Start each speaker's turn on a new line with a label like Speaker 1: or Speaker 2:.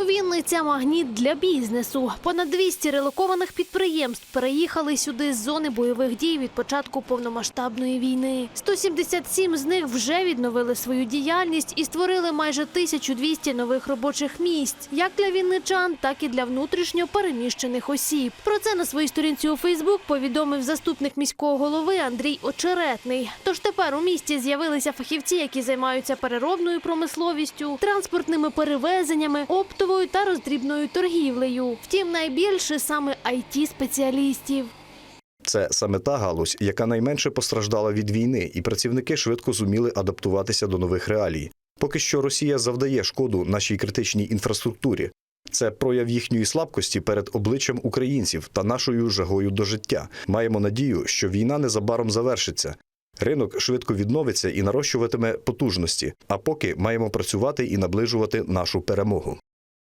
Speaker 1: Вінниця магніт для бізнесу. Понад 200 релокованих підприємств переїхали сюди з зони бойових дій від початку повномасштабної війни. 177 з них вже відновили свою діяльність і створили майже 1200 нових робочих місць, як для вінничан, так і для внутрішньо переміщених осіб. Про це на своїй сторінці у Фейсбук повідомив заступник міського голови Андрій Очеретний. Тож тепер у місті з'явилися фахівці, які займаються переробною промисловістю, транспортними перевезеннями, оптовою та роздрібною торгівлею. Втім, найбільше саме it спеціалістів.
Speaker 2: Це саме та галузь, яка найменше постраждала від війни, і працівники швидко зуміли адаптуватися до нових реалій. Поки що Росія завдає шкоду нашій критичній інфраструктурі. Це прояв їхньої слабкості перед обличчям українців та нашою жагою до життя. Маємо надію, що війна незабаром завершиться. Ринок швидко відновиться і нарощуватиме потужності. А поки маємо працювати і наближувати нашу перемогу.